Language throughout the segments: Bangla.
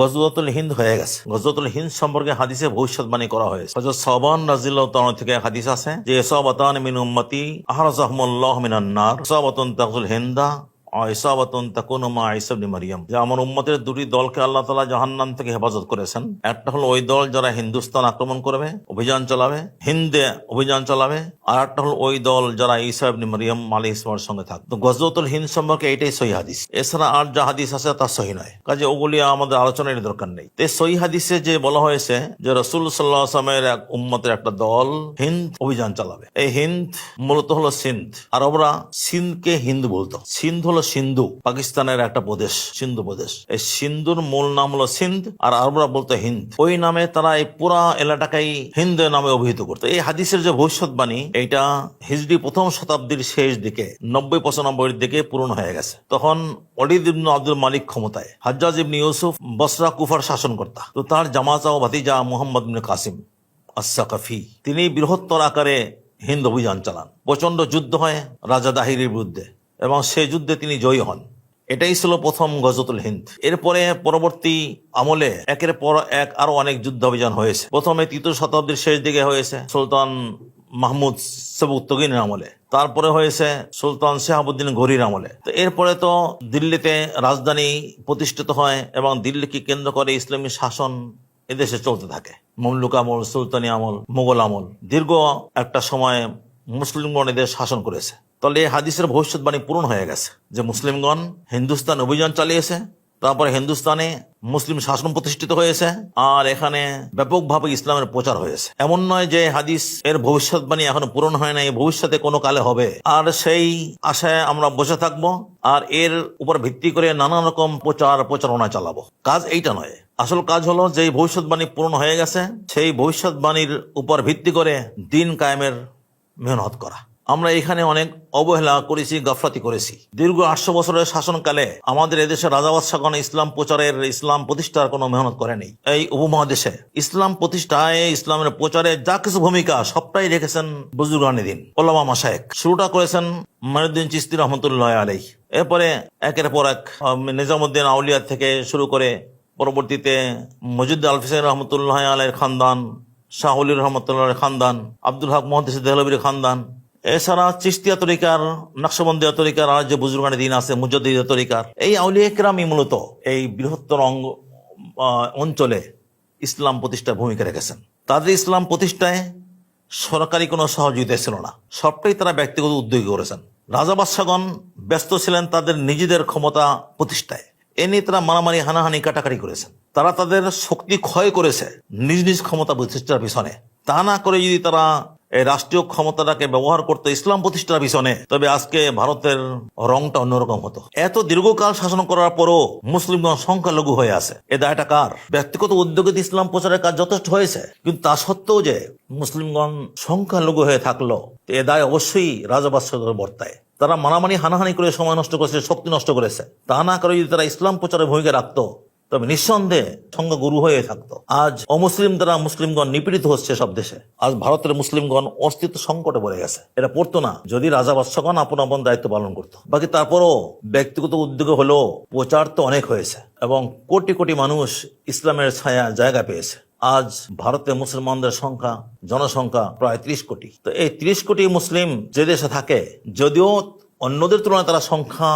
গজওয়াতুল হিন্দ হয়ে গেছে। গজওয়াতুল হিন্দ সম্পর্কে হাদিসে ভবিষ্যৎবাণী করা হয়েছে। হজরত সবান রাজিল্লাহ থেকে হাদিস আছে যে, সবাতান মিন উম্মতি আহরাজাহুমুল্লাহ মিনান্নার নার। ইসাবাতুন তাকুল হিন্দা ইসাবাতুন তাকুনু মা ঈসা ইবনে মারইয়াম যে আমার উম্মতের দুটি দলকে আল্লাহ তাআলা জাহান্নাম থেকে হেফাজত করেছেন। একটা হলো ওই দল যারা হিন্দুস্তান আক্রমণ করবে, অভিযান চালাবে, হিন্দে অভিযান চালাবে, আর একটা হলো ওই দল যারা ঈসা ইবনে মারইয়াম আলাইহিস সালামের সঙ্গে থাকবে। তো গজওয়াতুল হিন্দ সম্পর্কে এটাই সহি হাদিস। এছাড়া আর যা হাদিস আছে তা সহি নয়। কাজে ওগুলি আমাদের আলোচনার দরকার নেই। তো সহি হাদিসে যে বলা হয়েছে যে রসুল সাল্লাহ আসলামের এক উম্মতের একটা দল হিন্দ অভিযান চালাবে। এই হিন্দ মূলত হলো সিন্ধ। আরবরা সিন্ধকে হিন্দ বলতো সিন্ধ হলো সিন্ধু, পাকিস্তানের একটা প্রদেশ, সিন্ধু প্রদেশ। এই সিন্ধুর মূল নাম হলো সিন্ধ আর আরবরা বলতো হিন্দ। ওই নামে তারা এই পুরা এলাকাটাকেই হিন্দ নামে অভিহিত করতো। এই হাদিসের যে ভবিষ্যৎবাণী এটা হিজড়ি প্রথম শতাব্দীর শেষ দিকে, নব্বই পঁচানব্বইয়ের দিকে পূরণ হয়ে গেছে। তখন অলিদ ইবনু আব্দুল মালিক ক্ষমতায়, হাজ্জাজ ইবনে ইউসুফ বসরা কুফার শাসনকর্তা। তো তার জামাতা ও ভাতিজা মোহাম্মদ ইবনে কাসিম আসাকাফি তিনি বৃহত্তর আকারে হিন্দ অভিযান চালান। প্রচণ্ড যুদ্ধ হয় রাজা দাহিরির বিরুদ্ধে। এবং সে যুদ্ধে তিনি জয়ী হন। এটাই ছিল প্রথম গজতুল হিন্দ। এরপরে পরবর্তী আমলে একের পর এক আরও অনেক যুদ্ধ অভিযান হয়েছে। প্রথমে তৃতীয় শতাব্দীর শেষ দিকে হয়েছে সুলতান মাহমুদ সেবুত্তগিনের আমলে। তারপরে হয়েছে সুলতান শাহাবুদ্দিন ঘড়ির আমলে। তো এরপরে তো দিল্লিতে রাজধানী প্রতিষ্ঠিত হয় এবং দিল্লিকে কেন্দ্র করে ইসলামী শাসন এদেশে চলতে থাকে। মমলুক আমল, সুলতানি আমল মুঘল আমল। দীর্ঘ একটা সময় মুসলিমগণ এদের শাসন করেছে। তাহলে এই হাদিসের ভবিষ্যৎবাণী পূরণ হয়ে গেছে যে মুসলিমগণ হিন্দুস্তান অভিযান চালিয়েছে, তারপরে হিন্দুস্তানে মুসলিম শাসন প্রতিষ্ঠিত হয়েছে, আর এখানে ব্যাপকভাবে ইসলামের প্রচার হয়েছে। এমন নয় যে হাদিস এর ভবিষ্যৎবাণী এখনও পূরণ হয় নাই ভবিষ্যতে কোনো কালে হবে। আর সেই আশায় আমরা বসে থাকব, আর এর উপর ভিত্তি করে নানা রকম প্রচার প্রচারণা চালাবো। কাজ এইটা নয়। আসল কাজ হলো যে ভবিষ্যৎবাণী পূরণ হয়ে গেছে, সেই ভবিষ্যৎবাণীর উপর ভিত্তি করে দিন কায়েমের মেহনত করা। আমরা এখানে অনেক অবহেলা করেছি, গাফলাতি করেছি। দীর্ঘ আটশো বছরের শাসনকালে আমাদের এদেশে রাজাবাদশাগণ ইসলাম প্রচারের ইসলাম প্রতিষ্ঠার কোনো মেহনত করেনি। এই উপমহাদেশে ইসলাম প্রতিষ্ঠায়, ইসলামের প্রচারে যা কিছু ভূমিকা সবটাই রেখেছেন বুজুর্গানি দিন, ওলামা মাসায়েক শুরুটা করেছেন মানুদ্দিন চিস্তি রহমতুল্লাহ আলাই এরপরে একের পর এক নিজামুদ্দিন আউলিয়া থেকে শুরু করে পরবর্তীতে মজুদ আল ফিসেন রহমতুল্লাহ আলের খানদান শাহুল রহমতুল্লাহ খানদান, আব্দুল হক মোহাম্মদ দেহলবির খানদান। এছাড়া চিস্তিয়া তরিকার নকশবন্দিয়া তরিকার, আর যে বুজুর্গানি দিন আছে, মুজদ্দিদা তরিকার। এই আউলিয়া একরামই মূলত এই বৃহত্তর অঙ্গ অঞ্চলে ইসলাম প্রতিষ্ঠায় ভূমিকা রেখেছেন। তাদের ইসলাম প্রতিষ্ঠায় সরকারি কোনো সহযোগিতা ছিল না। সবটাই তারা ব্যক্তিগত উদ্যোগী করেছেন। রাজা বাদশাগণ ব্যস্ত ছিলেন তাদের নিজেদের ক্ষমতা প্রতিষ্ঠায়। এ নিয়ে তারা মারামারি, হানাহানি, কাটাকাটি করেছেন। তারা তাদের শক্তি ক্ষয় করেছে নিজ নিজ ক্ষমতা প্রতিষ্ঠার পিছনে। তা না করে যদি তারা এই রাষ্ট্রীয় ক্ষমতাটাকে ব্যবহার করতে ইসলাম প্রতিষ্ঠার পিছনে, তবে আজকে ভারতের রংটা অন্যরকম হতো। এত দীর্ঘকাল শাসন করার পরও মুসলিমগণ সংখ্যালঘু হয়ে আছে। এ দায়টা কার? ব্যক্তিগত উদ্যোগে ইসলাম প্রচারের কাজ যথেষ্ট হয়েছে। কিন্তু তা সত্ত্বেও যে মুসলিমগণ সংখ্যালঘু হয়ে থাকল এ দায় অবশ্যই রাজবাস্যদের বর্তায়। তারা মারামারি হানাহানি করে সময় নষ্ট করেছে, শক্তি নষ্ট করেছে। তা না করে যদি তারা ইসলাম প্রচারে ভূমিকা রাখতো, তবে নিঃসন্দেহে সঙ্গ গুরু হয়ে থাকতো। আজ অমুসলিম দ্বারা মুসলিমগণ নিপীড়িত হচ্ছে সব দেশে। আজ ভারতের মুসলিমগণ অস্তিত্ব সংকটে পড়ে গেছে। এটা পড়তো না, যদি রাজা বাদশাগণ আপন আপন দায়িত্ব পালন করতো। বাকি তারপরও ব্যক্তিগত উদ্যোগে হলেও প্রচার তো অনেক হয়েছে, এবং কোটি কোটি মানুষ ইসলামের ছায়া জায়গা পেয়েছে। আজ ভারতে মুসলমানদের সংখ্যা, জনসংখ্যা প্রায় ত্রিশ কোটি। তো এই ত্রিশ কোটি মুসলিম যে দেশে থাকে, যদিও অন্যদের তুলনায় তারা সংখ্যা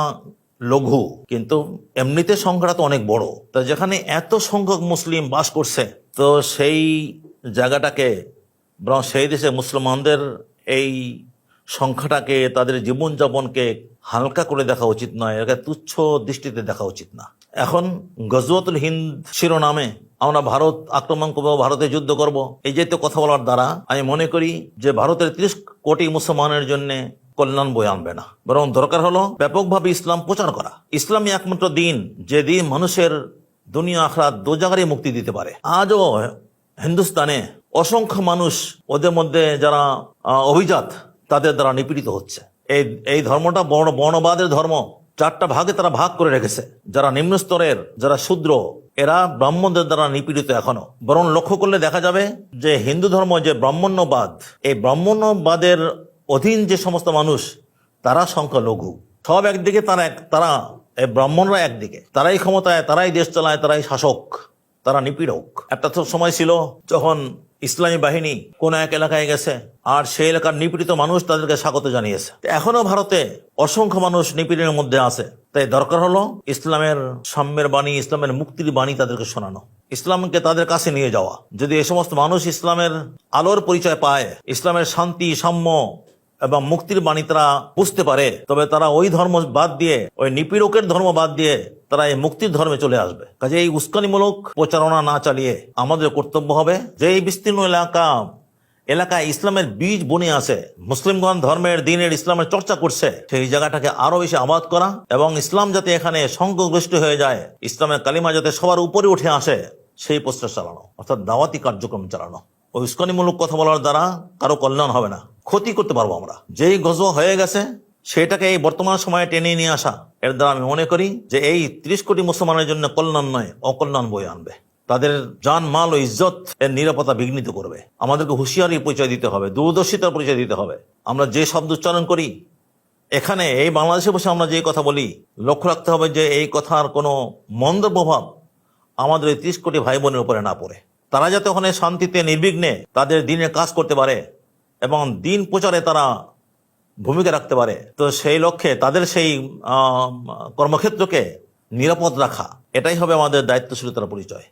লঘু, কিন্তু এমনিতে সংখ্যাটা তো অনেক বড়। তো যেখানে এত সংখ্যক মুসলিম বাস করছে, তো সেই জায়গাটাকে, বরং সেই দেশে মুসলমানদের এই সংখ্যাটাকে, তাদের জীবনযাপনকে হালকা করে দেখা উচিত নয়, এটাকে তুচ্ছ দৃষ্টিতে দেখা উচিত না। এখন গজওয়াতুল হিন্দ শিরোনামে আমরা ভারত আক্রমণ করব, ভারতে যুদ্ধ করব, এই জাতীয় কথা বলার দ্বারা আমি মনে করি যে ভারতের ত্রিশ কোটি মুসলমানের জন্য কল্যাণ বয়ে আনবে না। বরং দরকার হলো ব্যাপকভাবে ইসলাম প্রচার করা। ইসলামই একমাত্র দিন যে দিন মানুষের দুনিয়া আখড়া দু জায়গারই মুক্তি দিতে পারে। আজও হিন্দুস্তানে অসংখ্য মানুষ ওদের মধ্যে যারা অভিজাত, তাদের দ্বারা নিপীড়িত হচ্ছে। এই এই ধর্মটা বর্ণ, বর্ণবাদের ধর্ম। চারটা ভাগে তারা ভাগ করে রেখেছে। যারা নিম্ন স্তরের যারা শূদ্র, এরা ব্রাহ্মণদের দ্বারা নিপীড়িত এখনও। বরং লক্ষ্য করলে দেখা যাবে যে হিন্দু ধর্ম যে ব্রাহ্মণ্যবাদ, এই ব্রাহ্মণ্যবাদের অধীন যে সমস্ত মানুষ, তারা সংখ্যালঘু। সব একদিকে তারা এক, তারা, এই ব্রাহ্মণরা একদিকে। তারাই ক্ষমতায়, তারাই দেশ চালায়, তারাই শাসক, তারা নিপীড়ক। একটা তো সময় ছিল যখন ইসলামী বাহিনী কোন এক এলাকায় গেছে, আর সেই এলাকার নিপীড়িত মানুষ তাদেরকে স্বাগত জানিয়েছে। এখনও ভারতে অসংখ্য মানুষ নিপীড়নের মধ্যে আছে। তাই দরকার হলো ইসলামের সাম্যের বাণী, ইসলামের মুক্তির বাণী তাদেরকে শোনানো। ইসলামকে তাদের কাছে নিয়ে যাওয়া। যদি এ সমস্ত মানুষ ইসলামের আলোর পরিচয় পায়, ইসলামের শান্তি, সাম্য এবং মুক্তির বাণী তারা বুঝতে পারে, তবে তারা ওই ধর্ম বাদ দিয়ে, ওই নিপীড়কের ধর্ম বাদ দিয়ে তারা এই মুক্তির ধর্মে চলে আসবে। কাজে এই উস্কানিমূলক প্রচারণা না চালিয়ে আমাদের কর্তব্য হবে যে এই বিস্তীর্ণ এলাকা, এলাকায় ইসলামের বীজ বনে আছে, মুসলিমগণ ধর্মের, দিনের ইসলামের চর্চা করছে, সেই জায়গাটাকে আরও বেশি আবাদ করা এবং ইসলাম যাতে এখানে সংঘগ্রষ্ট হয়ে যায়, ইসলামের কালিমা যাতে সবার উপরে উঠে আসে, সেই প্রশ্ন চালানো, অর্থাৎ দাওয়াতি কার্যক্রম চালানো। ওই উস্কানিমূলক কথা বলার দ্বারা কারও কল্যাণ হবে না। ক্ষতি করতে পারব আমরা। যেই গজ হয়ে গেছে, সেটাকে এই বর্তমান সময়ে টেনে নিয়ে আসা। এর দ্বারা আমি মনে করি যে এই ত্রিশ কোটি মুসলমানের জন্য কল্যাণ নয়, অকল্যাণ বয়ে আনবে। তাদের জান, মাল ও ইজ্জত এর নিরাপত্তা বিঘ্নিত করবে। আমাদেরকে হুঁশিয়ারি পরিচয় দিতে হবে, দূরদর্শিতার পরিচয় দিতে হবে। আমরা যে শব্দ উচ্চারণ করি, এখানে এই বাংলাদেশে বসে আমরা যে কথা বলি, লক্ষ্য রাখতে হবে যে এই কথার কোনো মন্দ প্রভাব আমাদের এই ত্রিশ কোটি ভাই বোনের উপরে না পড়ে। তারা যাতে ওখানে শান্তিতে, নির্বিঘ্নে তাদের দিনের কাজ করতে পারে এবং দিন প্রচারে তারা ভূমিকা রাখতে পারে। তো সেই লক্ষ্যে তাদের সেই কর্মক্ষেত্রকে নিরাপদ রাখা, এটাই হবে আমাদের দায়িত্বশীলতার পরিচয়।